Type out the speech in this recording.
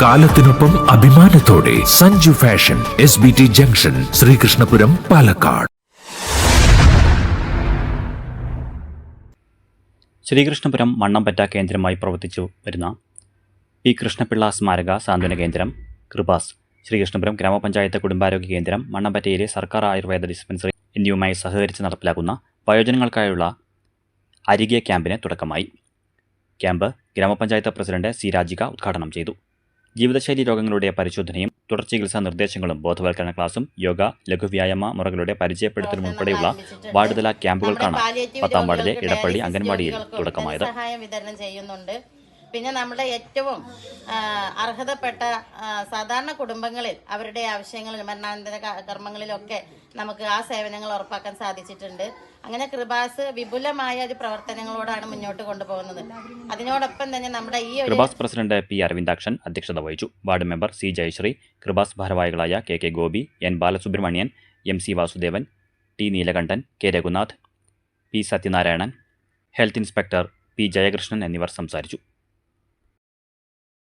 കാലത്തിനൊപ്പം അഭിമാനത്തോടെ Sanju fashion S B T junction Sreekrishnapuram Palakkad. Sreekrishnapuram Mannampatta കേന്ദ്രമായി പ്രവർത്തിച്ചു വരുന്ന പി കൃഷ്ണപിള്ള സ്മാരക സാന്ത്വന കേന്ദ്രം കൃപാസ് ശ്രീകൃഷ്ണപുരം ഗ്രാമപഞ്ചായത്ത് കുടുംബാരോഗ്യ കേന്ദ്രം മണ്ണമ്പറ്റയിലെ സർക്കാർ ആയുർവേദ ഡിസ്പെൻസറി എന്നിവയുമായി സഹകരിച്ച് നടപ്പിലാക്കുന്ന വയോജനങ്ങൾക്കായുള്ള അരികെ ക്യാമ്പിന് തുടക്കമായി. ക്യാമ്പ് ഗ്രാമപഞ്ചായത്ത് പ്രസിഡന്റ് സി രാജിക ഉദ്ഘാടനം ചെയ്തു. ജീവിതശൈലി രോഗങ്ങളുടെ പരിശോധനയും തുടർ ചികിത്സാ നിർദ്ദേശങ്ങളും ബോധവൽക്കരണ ക്ലാസും യോഗ ലഘുവ്യായാമ മുറകളുടെ പരിചയപ്പെടുത്തലും ഉൾപ്പെടെയുള്ള വാർഡുതല ക്യാമ്പുകൾക്കാണ് പത്താം വാർഡിലെ ഇടപ്പള്ളി അംഗൻവാടിയിൽ തുടക്കമായത്. സഹായം വിതരണം ചെയ്യുന്നുണ്ട്. പിന്നെ നമ്മുടെ ഏറ്റവും അർഹതപ്പെട്ട സാധാരണ കുടുംബങ്ങളിൽ അവരുടെ ആവശ്യങ്ങളിൽ മരണാനന്തര കർമ്മങ്ങളിലൊക്കെ നമുക്ക് ആ സേവനങ്ങൾ ഉറപ്പാക്കാൻ സാധിച്ചിട്ടുണ്ട്. അങ്ങനെ കൃപാസ് വിപുലമായ ഒരു പ്രവർത്തനങ്ങളോടാണ് മുന്നോട്ട് കൊണ്ടുപോകുന്നത്. അതിനോടൊപ്പം തന്നെ നമ്മുടെ ഈ കൃപാസ് പ്രസിഡന്റ് പി അരവിന്ദാക്ഷൻ അധ്യക്ഷത വഹിച്ചു. Ward member C Jayasree Kripas ഭാരവാഹികളായ K K Gopi N Balasubramanian M C Vasudevan T Neelakandan K Raghunath P Sathyanarayanan health inspector P Jayakrishnan എന്നിവർ സംസാരിച്ചു.